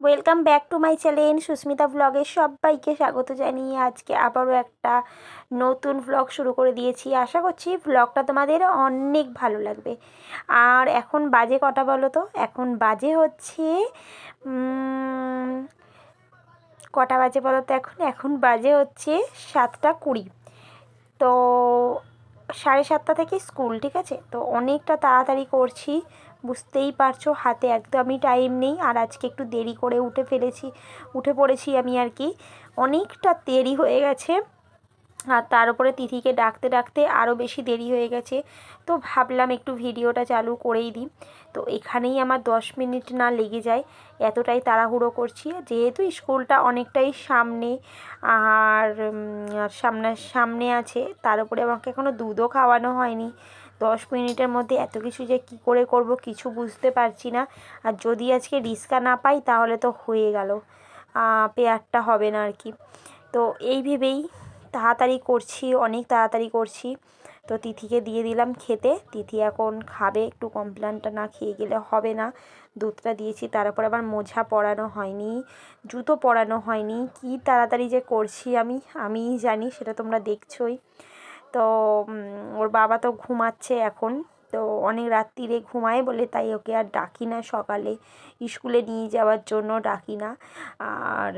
Welcome back to my channel Susmita ব্লগে সবাইকে স্বাগত জানিয়ে আজকে আবারও একটা নতুন ব্লগ শুরু করে দিয়েছি। আশা করছি ব্লগটা তোমাদের অনেক ভালো লাগবে। আর এখন বাজে কটা বলো তো? এখন বাজে হচ্ছে কটা বাজে বলো তো এখন? এখন বাজে হচ্ছে সাতটা কুড়ি। তো সাড়ে সাতটা থেকে স্কুল, ঠিক আছে? তো অনেকটা তাড়াতাড়ি করছি, বুঝতেই পারছ, হাতে একদমই টাইম নেই, আর আজকে একটু দেরি করে উঠে ফেলেছি, উঠে পড়েছি আমি আর কি। অনেকটা দেরি হয়ে গেছে, আর তার উপরে তিথিকে ডাকতে ডাকতে আরও বেশি দেরি হয়ে গেছে। তো ভাবলাম একটু ভিডিওটা চালু করেই দিই। তো এখানেই আমার দশ মিনিট না লেগে যায়। এতটাই তাড়াহুড়ো করছি, যেহেতু স্কুলটা অনেকটাই সামনে, আর সামনে সামনে আছে, তার উপরে আমাকে এখনও দুধও খাওয়ানো হয়নি। দশ মিনিটের মধ্যে এত কিছু যে কি করে করব কিছু বুঝতে পারছি না, আর যদি আজকে রিস্কা না পাই তাহলে তো হয়ে গেল পেয়ারটা হবে না আর কি। তো এই ভেবেই তাড়াতাড়ি করছি, অনেক তাড়াতাড়ি করছি। তো তিথিকে দিয়ে দিলাম খেতে। তিথি এখন খাবে, একটু কমপ্লেনটা না খেয়ে গেলে হবে না। দুধটা দিয়েছি, তারপর আবার মোজা পরানো হয়নি, জুতো পরানো হয়নি। কি তাড়াতাড়ি যে করছি আমি, আমিই জানি, সেটা তোমরা দেখছোই। তো ওর বাবা তো ঘুমাচ্ছে এখন, তো অনেক রাত্রিরে ঘুমায় বলে তাই ওকে আর ডাকি না সকালে। স্কুলে নিয়ে যাওয়ার জন্য ডাকি না। আর,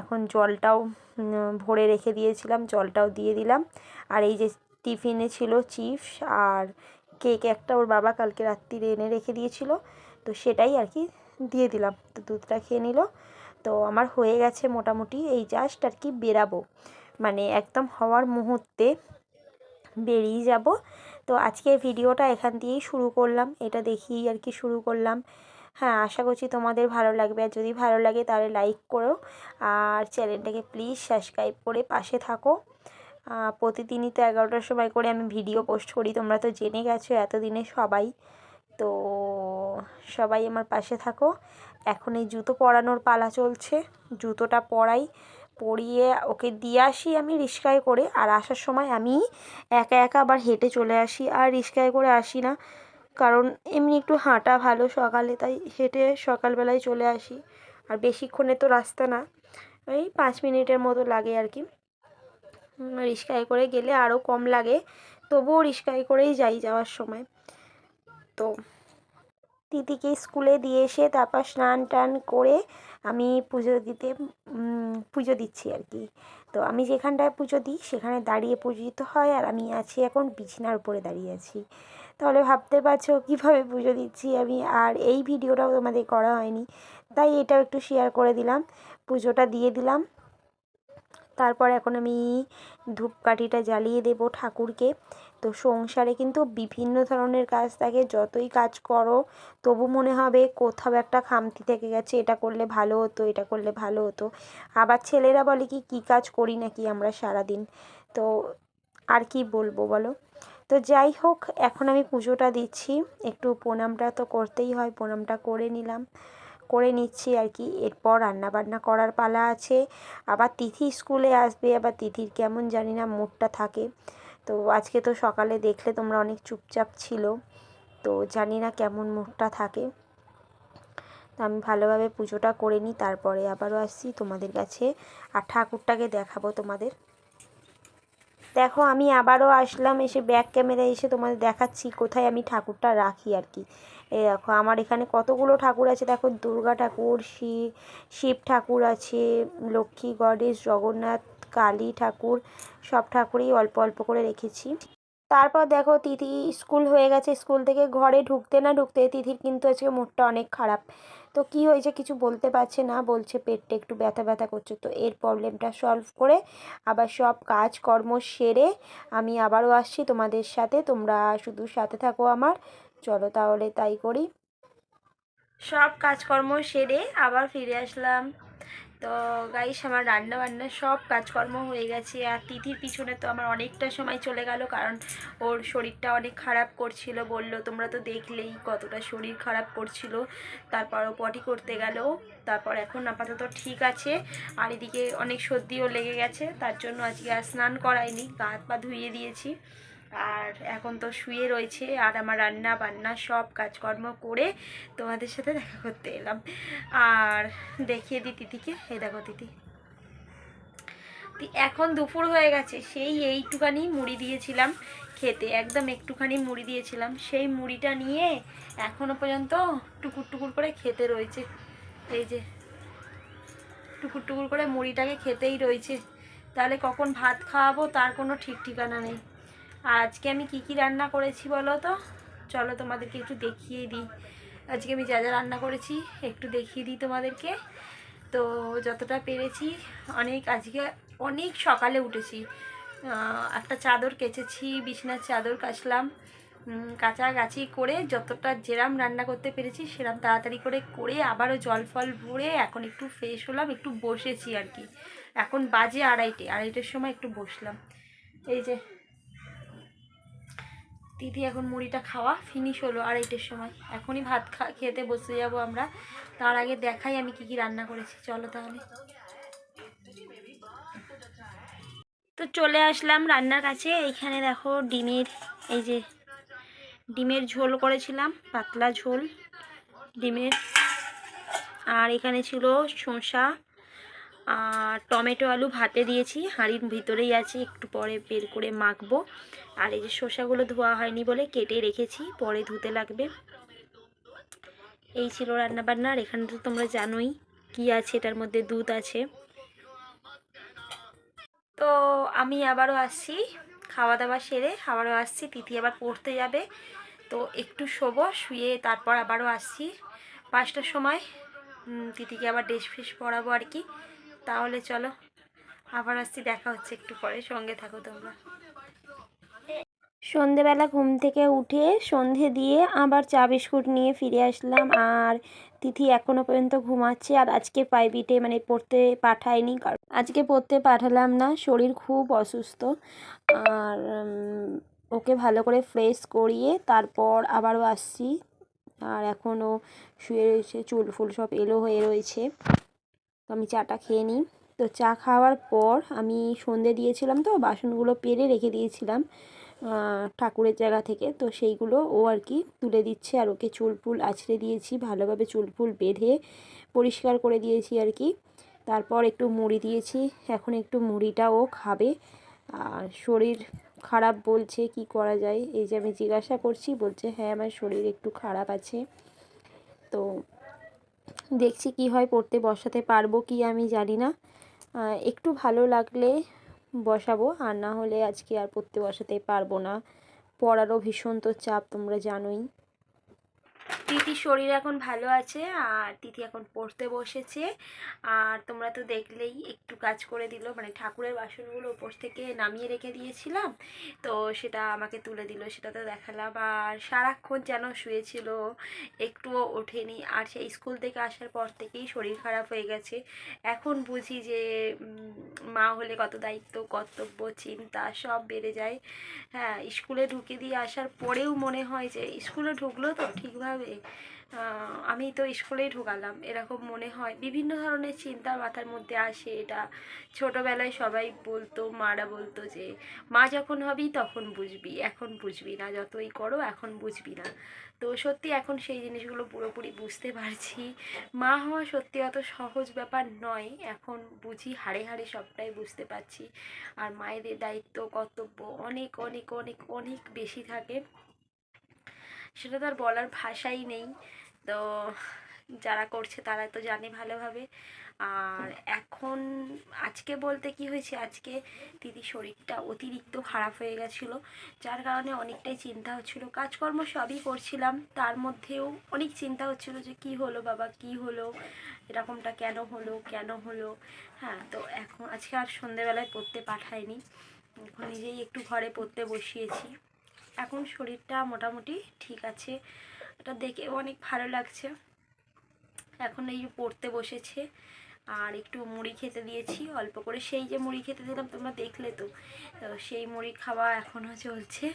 এখন জলটাও ভরে রেখে দিয়েছিলাম, জলটাও দিয়ে দিলাম। আর এই যে টিফিনে ছিল চিপস আর কেক একটা ওর বাবা কালকে রাত্রিরে এনে রেখে দিয়েছিল। তো সেটাই আর কি দিয়ে দিলাম। তো দুধটা খেয়ে নিল। তো আমার হয়ে গেছে মোটামুটি। এই জাস্ট আর কি বেরাবো। মানে একদম হওয়ার মুহূর্তে বেরিয়ে যাব। তো আজকে ভিডিওটা এখান দিয়েই শুরু করলাম। এটা দেখেই আর কি শুরু করলাম। হ্যাঁ আশা করছি তোমাদের ভালো লাগবে। আর যদি ভালো লাগে তাহলে লাইক করো। আর চ্যানেলটাকে প্লিজ সাবস্ক্রাইব করে পাশে থাকো। প্রতিদিনই তো এগারোটার সময় করে আমি ভিডিও পোস্ট করি, তোমরা তো জেনে গেছো এতদিনে সবাই। তো সবাই আমার পাশে থাকো। এখন এই জুতো পরানোর পালা চলছে, জুতোটা পরাই, পরিয়ে ওকে দিয়ে আসি আমি রিক্সায় করে, আর আসার সময় আমি একা একা আবার হেঁটে চলে আসি, আর রিক্সায় করে আসি না, কারণ এমনি একটু হাঁটা ভালো সকালে, তাই হেঁটে সকালবেলায় চলে আসি, আর বেশিক্ষণে তো রাস্তা না ওই পাঁচ মিনিটের মতো লাগে আর কি। রিক্সায় করে গেলে আরও কম লাগে, তবুও রিক্সায় করেই যাই যাওয়ার সময়। তো দিদিকে স্কুলে দিয়ে এসে তারপর স্নান টান করে আমি পুজো দিতে পুজো দিচ্ছি আর কি। তো আমি যেখানটায় পুজো দিই সেখানে দাঁড়িয়ে পুজো দিতে হয় আর আমি আছি এখন বিছানার উপরে দাঁড়িয়ে আছি। তাহলে ভাবতে পারছ কীভাবে পুজো দিচ্ছি আমি? আর এই ভিডিওটাও তোমাদের করা হয়নি, তাই এটাও একটু শেয়ার করে দিলাম। পুজোটা দিয়ে দিলাম। তারপর এখন আমি ধূপকাঠিটা জ্বালিয়ে দেব ঠাকুরকে। তো সংসারে কিন্তু বিভিন্ন ধরনের কাজ থাকে, যতই কাজ করো, তবু মনে হবে কোথাও একটা খামতি থেকে গেছে, এটা করলে ভালো হতো, এটা করলে ভালো হতো। আবার ছেলেরা বলে কি, কী কাজ করি নাকি আমরা সারাদিন? তো আর কি বলব বলো? তো যাই হোক, এখন আমি পুজোটা দিচ্ছি। একটু প্রণামটা তো করতেই হয়, প্রণামটা করে নিলাম। করে নিচ্ছি আর কি। এরপর রান্নাবান্না করার পালা আছে। আবার তিথি স্কুলে আসবে, আবার তিথির কেমন জানি না মুডটা থাকে। তো আজকে তো সকালে দেখলে তোমরা অনেক চুপচাপ ছিল। তো জানি না কেমন মুডটা থাকে। তো আমি ভালোভাবে পুজোটা করে নিই, তারপরে আবারও আসছি তোমাদের কাছে। আর ঠাকুরটাকে দেখাবো তোমাদের। দেখো, আমি আবারও আসলাম, এসে ব্যাক ক্যামেরা এসে তোমাদের দেখাচ্ছি কোথায় আমি ঠাকুরটা রাখি আর কি। এই দেখো, আমার এখানে কতগুলো ঠাকুর আছে? দেখো, দুর্গা ঠাকুর শিব শিব ঠাকুর আছে, লক্ষ্মী, গণেশ, জগন্নাথ, কালী ঠাকুর, সব ঠাকুরই অল্প অল্প করে রেখেছি। তারপর দেখো, তিথি স্কুল হয়ে গেছে। স্কুল থেকে ঘরে ঢুকতে না ঢুকতে তিথির কিন্তু আজকে মুডটা অনেক খারাপ। তো কি হয়েছে কিছু বলতে পারছে না, বলছে পেটটা একটু ব্যথা ব্যথা করছে। তো এর প্রবলেমটা সলভ করে আবার সব কাজকর্ম সেরে আমি আবারও আসছি তোমাদের সাথে। তোমরা শুধু সাথে থাকো আমার। চলো তাহলে তাই করি। সব কাজকর্ম সেরে আবার ফিরে আসলাম। তো গাইস আমার রান্না বান্না সব কাজকর্ম হয়ে গেছে। আর তিথির পিছনে তো আমার অনেকটা সময় চলে গেল, কারণ ওর শরীরটা অনেক খারাপ করছিল। বলল, তোমরা তো দেখলেই কতটা শরীর খারাপ করছিল। তারপর ও পটি করতে গেল। তারপর এখন আপাতত ঠিক আছে। আর এদিকে অনেক সর্দিও লেগে গেছে। তার জন্য আজকে আর স্নান করাইনি। গা হাত পা ধুইয়ে দিয়েছি। আর এখন তো শুয়ে রয়েছে আর আমার রান্না বান্না সব কাজকর্ম করে তোমাদের সাথে দেখা করতে এলাম। আর দেখিয়ে দিই তিথিকে। এই দেখো তিথি। এখন দুপুর হয়ে গেছে। সেই এইটুখানি মুড়ি দিয়েছিলাম খেতে। একদম একটুখানি মুড়ি দিয়েছিলাম। সেই মুড়িটা নিয়ে এখনও পর্যন্ত টুকুর টুকুর করে খেতে রয়েছে। এই যে টুকুর টুকুর করে মুড়িটাকে খেতেই রয়েছে। তাহলে কখন ভাত খাওয়াবো তার কোনো ঠিক ঠিকানা নেই। আজকে আমি কি কি রান্না করেছি বলো তো? চলো তোমাদেরকে একটু দেখিয়ে দিই। আজকে আমি যা যা রান্না করেছি, একটু দেখিয়ে দিই তোমাদেরকে। তো যতটা পেরেছি, অনেক আজকে অনেক সকালে উঠেছি। একটা চাদর কেচেছি, বিছনার চাদর কাচলাম। কাচাকাচি করে যতটা যেরাম রান্না করতে পেরেছি, সেরাম তাড়াতাড়ি করে করে আবারও জল ফল ভরে এখন একটু ফ্রেশ হলাম, একটু বসেছি আর কি। এখন বাজে আড়াইটে, আড়াইটের সময় একটু বসলাম। এই যে দিদি এখন মুড়িটা খাওয়া ফিনিশ হলো আড়াইটের সময়। এখনই ভাত খা, খেতে বসে যাব আমরা। তার আগে দেখাই আমি কি কি রান্না করেছি। চলো তাহলে। তো চলে আসলাম রান্নার কাছে। এইখানে দেখো ডিমের, এই যে ডিমের ঝোল করেছিলাম, পাতলা ঝোল ডিমের। আর এখানে ছিল শসা আর টমেটো আলু ভাতে দিয়েছি, হাঁড়ির ভিতরেই আছে, একটু পরে বের করে মাখবো। আর এই যে শসাগুলো ধোয়া হয়নি বলে কেটে রেখেছি, পরে ধুতে লাগবে। এই ছিল রান্নাবান্নার এখানে তো তোমরা জানোই কি আছে, এটার মধ্যে দুধ আছে। তো আমি আবারও আসছি খাওয়া দাওয়া সেরে আবারও আসছি, তিথি আবার পড়তে যাবে। তো একটু শোবো, শুয়ে তারপর আবারও আসছি। পাঁচটার সময় তিথিকে আবার ড্রেস ফ্রেস পরাবো আর কি। তাহলে চলো, আবার আসছি, দেখা হচ্ছে একটু পরে, সঙ্গে থাকো তোমরা। সন্ধেবেলা ঘুম থেকে উঠে সন্ধে দিয়ে আবার চা বিস্কুট নিয়ে ফিরে আসলাম, আর তিথি এখনও পর্যন্ত ঘুমাচ্ছে, আর আজকে প্রাইভেটে মানে পড়তে পাঠায়নি, কারণ আজকে পড়তে পাঠালাম না, শরীর খুব অসুস্থ, আর ওকে ভালো করে ফ্রেশ করিয়ে তারপর আবারও আসছি, আর এখনও শুয়ে রয়েছে, চুল ফুল সব এলো হয়ে রয়েছে। আমি চাটা খেয়ে নিই। তো চা খাওয়ার পর আমি সন্ধে দিয়েছিলাম তো, বাসনগুলো পেরে রেখে দিয়েছিলাম ঠাকুরের জায়গা থেকে। তো সেইগুলো ও আর কি তুলে দিচ্ছে আর ওকে চুল ফুল আছড়ে দিয়েছি, ভালোভাবে চুল ফুল বেঁধে পরিষ্কার করে দিয়েছি আর কি। তারপর একটু মুড়ি দিয়েছি, এখন একটু মুড়িটা ও খাবে। আর শরীর খারাপ বলছে, কি করা যায়? এই যে আমি জিজ্ঞাসা করছি, বলছে হ্যাঁ আমার শরীর একটু খারাপ আছে। তো দেখছি কি হয়, পড়তে বসাতে পারব কি আমি জানি না। একটু ভালো লাগলে বসাবো, আর না হলে আজকে আর পড়তে বসাতে পারব না। পড়ারও ভীষণ তো চাপ, তোমরা জানোই। তিথির শরীর এখন ভালো আছে, আর তিথি এখন পড়তে বসেছে। আর তোমরা তো দেখলেই একটু কাজ করে দিল মানে ঠাকুরের বাসনগুলো উপর থেকে নামিয়ে রেখে দিয়েছিলাম। তো সেটা আমাকে তুলে দিল, সেটা তো দেখালাম। আর সারাক্ষণ যেন শুয়েছিল, একটুও ওঠেনি। আর সেই স্কুল থেকে আসার পর থেকেই শরীর খারাপ হয়ে গেছে। এখন বুঝি যে মা হলে কত দায়িত্ব, কর্তব্য, চিন্তা সব বেড়ে যায়। হ্যাঁ স্কুলে ঢুকে দিয়ে আসার পরেও মনে হয় যে, স্কুলে ঢুকলো তো ঠিকভাবে। আমি তো স্কুলেই ঢোকালাম। এরকম মনে হয়। বিভিন্ন ধরনের চিন্তা মাথার মধ্যে আসে এটা। ছোটোবেলায় সবাই বলতো, মারা বলতো যে, মা যখন হবি তখন বুঝবি। এখন বুঝবি না। যতই করো এখন বুঝবি না। তো সত্যি এখন সেই জিনিসগুলো পুরোপুরি বুঝতে পারছি। মা হওয়া সত্যি অত সহজ ব্যাপার নয়। এখন বুঝি, হাড়ে হাড়ে সবটাই বুঝতে পারছি। আর মায়েদের দায়িত্ব, কর্তব্য অনেক অনেক অনেক অনেক বেশি থাকে। সেটা তো আর বলার ভাষাই নেই। তো যারা করছে তারা তো জানে ভালোভাবে। আর এখন আজকে বলতে কি হয়েছে? আজকে দিদির শরীরটা অতিরিক্ত খারাপ হয়ে গেছিল, যার কারণে অনেকটাই চিন্তা হচ্ছিল। কাজকর্ম সবই করছিলাম, তার মধ্যেও অনেক চিন্তা হচ্ছিল যে কি হলো বাবা, কি হলো, এরকমটা কেন হলো কেন হলো? হ্যাঁ তো এখন আজকে আর সন্ধেবেলায় পড়তে পাঠায়নি। এখন নিজেই একটু ঘরে পড়তে বসিয়েছি। এখন শরীরটা মোটামুটি ঠিক আছে। এটা দেখে অনেক ভালো লাগছে। এখন এই পড়তে বসেছে। আর একটু মুড়ি খেতে দিয়েছি, অল্প করে। সেই যে মুড়ি খেতে দিলাম, তোমরা দেখলে তো। সেই মুড়ি খাওয়া এখনও চলছে।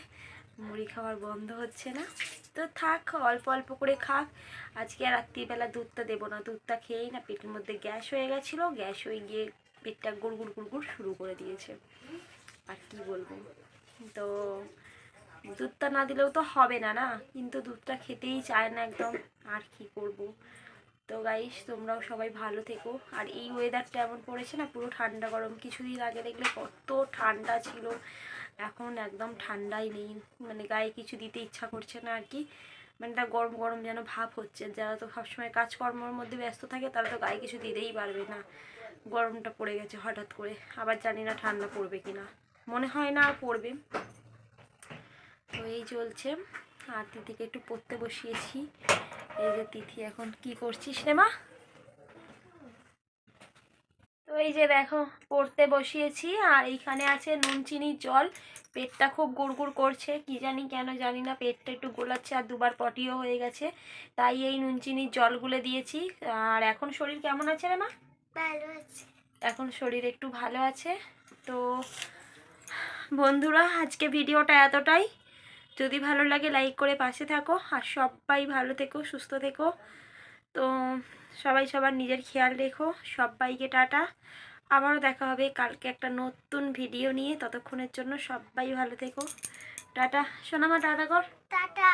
মুড়ি খাওয়ার বন্ধ হচ্ছে না। তো থাক, অল্প অল্প করে খাক। আজকে রাত্রিবেলা দুধটা দেবো না। দুধটা খেয়েই না পেটের মধ্যে গ্যাস হয়ে গেছিল। গ্যাস হয়ে গিয়ে পেটটা গুড়গুড় গুড়গুড় শুরু করে দিয়েছে। আর কি বলব? তো দুধটা না দিলেও তো হবে না না? কিন্তু দুধটা খেতেই চায় না একদম। আর কি করব? তো গাইস তোমরাও সবাই ভালো থেকো। আর এই ওয়েদারটা এমন পড়েছে না, পুরো ঠান্ডা গরম। কিছুদিন আগে দেখলে কত ঠান্ডা ছিল। এখন একদম ঠান্ডাই নেই। মানে গায়ে কিছু দিতে ইচ্ছা করছে না আর কি। মানে তা গরম গরম যেন ভাব হচ্ছে। যারা তো সবসময় কাজকর্মর মধ্যে ব্যস্ত থাকে, তারা তো গায়ে কিছু দিতেই পারবে না। গরমটা পড়ে গেছে হঠাৎ করে। আবার জানি না ঠান্ডা পড়বে কি না মনে হয় না আর পড়বে। এই চলছে। আর তিথিকে একটু পড়তে বসিয়েছি। এই যে তিথি এখন কি করছিস রে মা? তো এই যে দেখো পড়তে বসিয়েছি আর এইখানে আছে নুন চিনির জল। পেটটা খুব গুড়গুড় করছে কি জানি কেন জানি না পেটটা একটু গোলাচ্ছে আর দুবার পটিও হয়ে গেছে। তাই এই নুন চিনির জলগুলো দিয়েছি। আর এখন শরীর কেমন আছে রে মা? ভালো আছে। এখন শরীর একটু ভালো আছে। তো বন্ধুরা আজকে ভিডিওটা এতটাই। যদি ভালো লাগে লাইক করে পাশে থাকো, আর সবাই ভালো থেকো, সুস্থ থেকো। তো সবাই সবার নিজের খেয়াল রেখো। সবাইকে টাটা। আবারও দেখা হবে কালকে একটা নতুন ভিডিও নিয়ে। ততক্ষণের জন্য সবাই ভালো থেকো। টাটা। সোনামা, টাটা কর। টাটা।